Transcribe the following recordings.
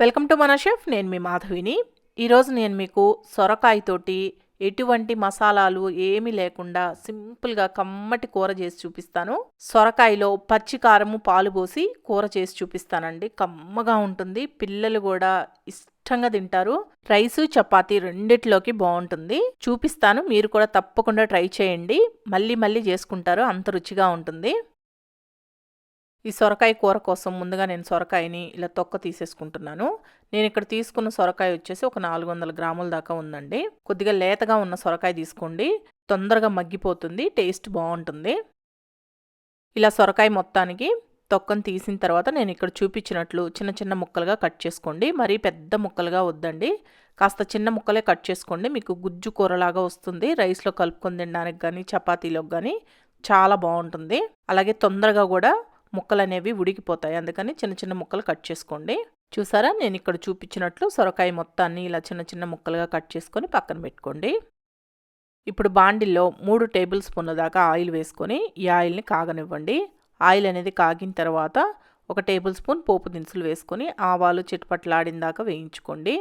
Welcome to మన chef నేను మీ మాధవిని. ఈరోజు నేను మీకు సొరకాయతోటి ఎటువంటి మసాలాలు ఏమీ లేకుండా సింపుల్గా కమ్మటి కూర చేసి చూపిస్తాను. సొరకాయలో పచ్చి కారము పాలు పోసి కూర చేసి చూపిస్తానండి. కమ్మగా ఉంటుంది. పిల్లలు కూడా ఇష్టంగా తింటారు. రైసు చపాతీ రెండిట్లోకి బాగుంటుంది. చూపిస్తాను. మీరు కూడా తప్పకుండా ట్రై చేయండి. మళ్ళీ మళ్ళీ చేసుకుంటారు. అంత రుచిగా ఉంటుంది. ఈ సొరకాయ కూర కోసం ముందుగా నేను సొరకాయని ఇలా తొక్క తీసేసుకుంటున్నాను. నేను ఇక్కడ తీసుకున్న సొరకాయ వచ్చేసి ఒక నాలుగు వందల గ్రాముల దాకా ఉందండి. కొద్దిగా లేతగా ఉన్న సొరకాయ తీసుకోండి. తొందరగా మగ్గిపోతుంది టేస్ట్ బాగుంటుంది. ఇలా సొరకాయ మొత్తానికి తొక్కను తీసిన తర్వాత నేను ఇక్కడ చూపించినట్లు చిన్న చిన్న ముక్కలుగా కట్ చేసుకోండి. మరీ పెద్ద ముక్కలుగా వద్దండి. కాస్త చిన్న ముక్కలే కట్ చేసుకోండి. మీకు గుజ్జు కూరలాగా వస్తుంది. రైస్లో కలుపుకొని తినడానికి కానీ చపాతీలోకి కానీ చాలా బాగుంటుంది. అలాగే తొందరగా కూడా ముక్కలు అనేవి ఉడికిపోతాయి. అందుకని చిన్న చిన్న ముక్కలు కట్ చేసుకోండి. చూసారా? నేను ఇక్కడ చూపించినట్లు సొరకాయ మొత్తాన్ని ఇలా చిన్న చిన్న ముక్కలుగా కట్ చేసుకొని పక్కన పెట్టుకోండి. ఇప్పుడు బాండిల్లో మూడు టేబుల్ స్పూన్ల దాకా ఆయిల్ వేసుకొని ఈ ఆయిల్ని కాగనివ్వండి. ఆయిల్ అనేది కాగిన తర్వాత ఒక టేబుల్ స్పూన్ పోపు దినుసులు వేసుకొని ఆవాలు చిట్పట్లాడిన దాకా వేయించుకోండి.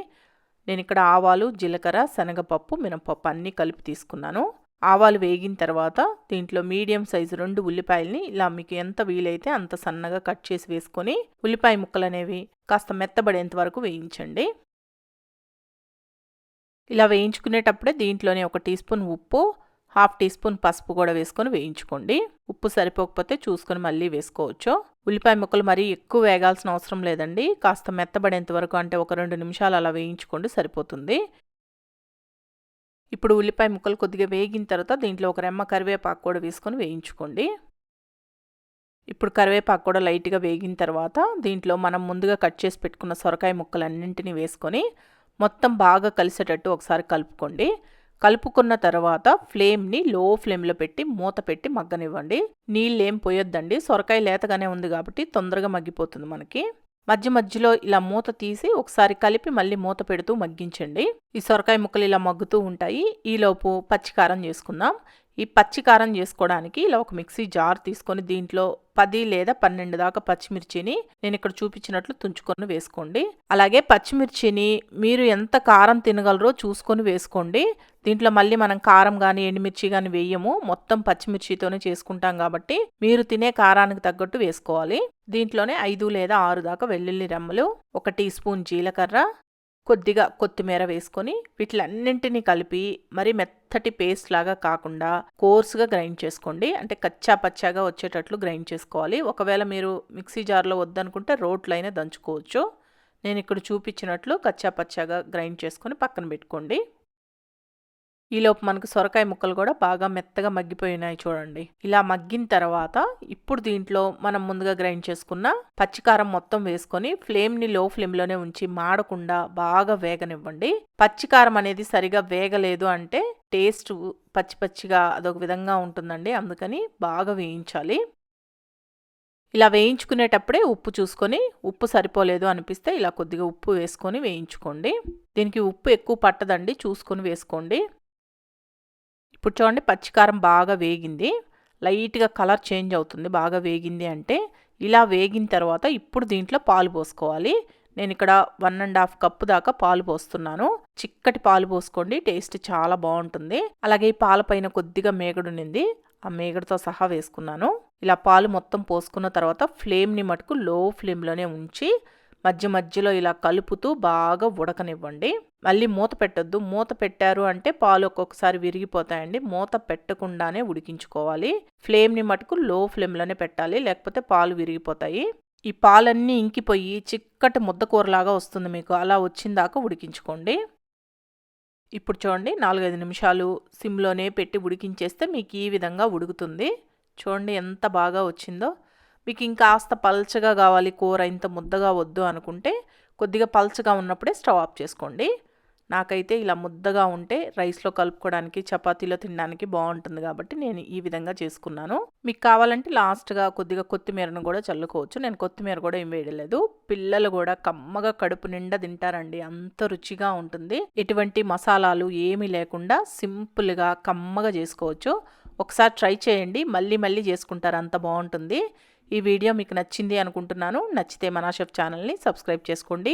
నేను ఇక్కడ ఆవాలు జీలకర్ర శనగపప్పు మినపప్పు అన్నీ కలిపి తీసుకున్నాను. ఆవాలు వేగిన తర్వాత దీంట్లో మీడియం సైజు రెండు ఉల్లిపాయల్ని ఇలా మీకు ఎంత వీలైతే అంత సన్నగా కట్ చేసి వేసుకొని ఉల్లిపాయ ముక్కలు అనేవి కాస్త మెత్తబడేంత వరకు వేయించండి. ఇలా వేయించుకునేటప్పుడే దీంట్లోనే ఒక టీ స్పూన్ ఉప్పు హాఫ్ టీ స్పూన్ పసుపు కూడా వేసుకొని వేయించుకోండి. ఉప్పు సరిపోకపోతే చూసుకొని మళ్ళీ వేసుకోవచ్చు. ఉల్లిపాయ ముక్కలు మరీ ఎక్కువ వేగాల్సిన అవసరం లేదండి. కాస్త మెత్తబడేంత వరకు అంటే ఒక రెండు నిమిషాలు అలా వేయించుకోండి సరిపోతుంది. ఇప్పుడు ఉల్లిపాయ ముక్కలు కొద్దిగా వేగిన తర్వాత దీంట్లో ఒక రెమ్మ కరివేపాకు కూడా వేసుకొని వేయించుకోండి. ఇప్పుడు కరివేపాకు కూడా లైట్గా వేగిన తర్వాత దీంట్లో మనం ముందుగా కట్ చేసి పెట్టుకున్న సొరకాయ ముక్కలన్నింటినీ వేసుకొని మొత్తం బాగా కలిసేటట్టు ఒకసారి కలుపుకోండి. కలుపుకున్న తర్వాత ఫ్లేమ్ని లో ఫ్లేమ్లో పెట్టి మూత పెట్టి మగ్గనివ్వండి. నీళ్ళు ఏం పోయొద్దండి. సొరకాయ లేతగానే ఉంది కాబట్టి తొందరగా మగ్గిపోతుంది మనకి. మధ్య మధ్యలో ఇలా మూత తీసి ఒకసారి కలిపి మళ్ళీ మూత పెడుతూ మగ్గించండి. ఈ సొరకాయ ముక్కలు ఇలా మగ్గుతూ ఉంటాయి. ఈలోపు పచ్చికారం చేసుకుందాం. ఈ పచ్చికారం చేసుకోవడానికి ఇలా ఒక మిక్సీ జార్ తీసుకొని దీంట్లో పది లేదా పన్నెండు దాకా పచ్చిమిర్చిని నేను ఇక్కడ చూపించినట్లు తుంచుకొని వేసుకోండి. అలాగే పచ్చిమిర్చిని మీరు ఎంత కారం తినగలరో చూసుకొని వేసుకోండి. దీంట్లో మళ్ళీ మనం కారం కానీ ఎండుమిర్చి కానీ వేయము. మొత్తం పచ్చిమిర్చితోనే చేసుకుంటాం కాబట్టి మీరు తినే కారానికి తగ్గట్టు వేసుకోవాలి. దీంట్లోనే ఐదు లేదా ఆరు దాకా వెల్లుల్లి రెమ్మలు ఒక టీ స్పూన్ జీలకర్ర కొద్దిగా కొత్తిమీర వేసుకొని వీటిలన్నింటినీ కలిపి మరి మెత్తటి పేస్ట్ లాగా కాకుండా కోర్సుగా గ్రైండ్ చేసుకోండి. అంటే కచ్చా పచ్చాగా వచ్చేటట్లు గ్రైండ్ చేసుకోవాలి. ఒకవేళ మీరు మిక్సీ జార్లో వద్దనుకుంటే రోట్లో అయినా దంచుకోవచ్చు. నేను ఇక్కడ చూపించినట్లు కచ్చా పచ్చాగా గ్రైండ్ చేసుకొని పక్కన పెట్టుకోండి. ఈలోపు మనకు సొరకాయ ముక్కలు కూడా బాగా మెత్తగా మగ్గిపోయినాయి చూడండి. ఇలా మగ్గిన తర్వాత ఇప్పుడు దీంట్లో మనం ముందుగా గ్రైండ్ చేసుకున్న పచ్చికారం మొత్తం వేసుకొని ఫ్లేమ్ని లో ఫ్లేమ్లోనే ఉంచి మాడకుండా బాగా వేగనివ్వండి. పచ్చికారం అనేది సరిగా వేగలేదు అంటే టేస్ట్ పచ్చి పచ్చిగా అదొక విధంగా ఉంటుందండి. అందుకని బాగా వేయించాలి. ఇలా వేయించుకునేటప్పుడే ఉప్పు చూసుకొని ఉప్పు సరిపోలేదు అనిపిస్తే ఇలా కొద్దిగా ఉప్పు వేసుకొని వేయించుకోండి. దీనికి ఉప్పు ఎక్కువ పట్టదండి. చూసుకొని వేసుకోండి. ఇప్పుడు చూడండి పచ్చికారం బాగా వేగింది. లైట్గా కలర్ చేంజ్ అవుతుంది బాగా వేగింది అంటే ఇలా వేగిన తర్వాత ఇప్పుడు దీంట్లో పాలు పోసుకోవాలి. నేను ఇక్కడ వన్ అండ్ హాఫ్ కప్పు దాకా పాలు పోస్తున్నాను. చిక్కటి పాలు పోసుకోండి టేస్ట్ చాలా బాగుంటుంది. అలాగే ఈ పాల పైన కొద్దిగా మేగడునింది ఆ మేగడతో సహా వేసుకున్నాను. ఇలా పాలు మొత్తం పోసుకున్న తర్వాత ఫ్లేమ్ని మటుకు లో ఫ్లేమ్లోనే ఉంచి మధ్య మధ్యలో ఇలా కలుపుతూ బాగా ఉడకనివ్వండి. మళ్ళీ మూత పెట్టొద్దు. మూత పెట్టారు అంటే పాలు ఒక్కొక్కసారి విరిగిపోతాయండి. మూత పెట్టకుండానే ఉడికించుకోవాలి. ఫ్లేమ్ని మటుకు లో ఫ్లేమ్లోనే పెట్టాలి. లేకపోతే పాలు విరిగిపోతాయి. ఈ పాలన్నీ ఇంకిపోయి చిక్కటి ముద్దకూరలాగా వస్తుంది మీకు. అలా వచ్చిందాకా ఉడికించుకోండి. ఇప్పుడు చూడండి నాలుగైదు నిమిషాలు సిమ్లోనే పెట్టి ఉడికించేస్తే మీకు ఈ విధంగా ఉడుకుతుంది. చూడండి ఎంత బాగా వచ్చిందో. మీకు ఇంకాస్త పల్చగా కావాలి కూర. ఇంత ముద్దగా వద్దు అనుకుంటే కొద్దిగా పల్చగా ఉన్నప్పుడే స్టవ్ ఆఫ్ చేసుకోండి. నాకైతే ఇలా ముద్దగా ఉంటే రైస్లో కలుపుకోవడానికి చపాతీలో తినడానికి బాగుంటుంది కాబట్టి నేను ఈ విధంగా చేసుకున్నాను. మీకు కావాలంటే లాస్ట్గా కొద్దిగా కొత్తిమీరను కూడా చల్లుకోవచ్చు. నేను కొత్తిమీర కూడా ఏం వేయలేదు పిల్లలు కూడా కమ్మగా కడుపు నిండా తింటారండి. అంత రుచిగా ఉంటుంది. ఎటువంటి మసాలాలు ఏమీ లేకుండా సింపుల్గా కమ్మగా చేసుకోవచ్చు. ఒకసారి ట్రై చేయండి. మళ్ళీ మళ్ళీ చేసుకుంటారు. అంత బాగుంటుంది. ఈ వీడియో మీకు నచ్చింది అనుకుంటున్నాను. నచ్చితే మనా షెఫ్ ఛానల్ని సబ్స్క్రైబ్ చేసుకోండి.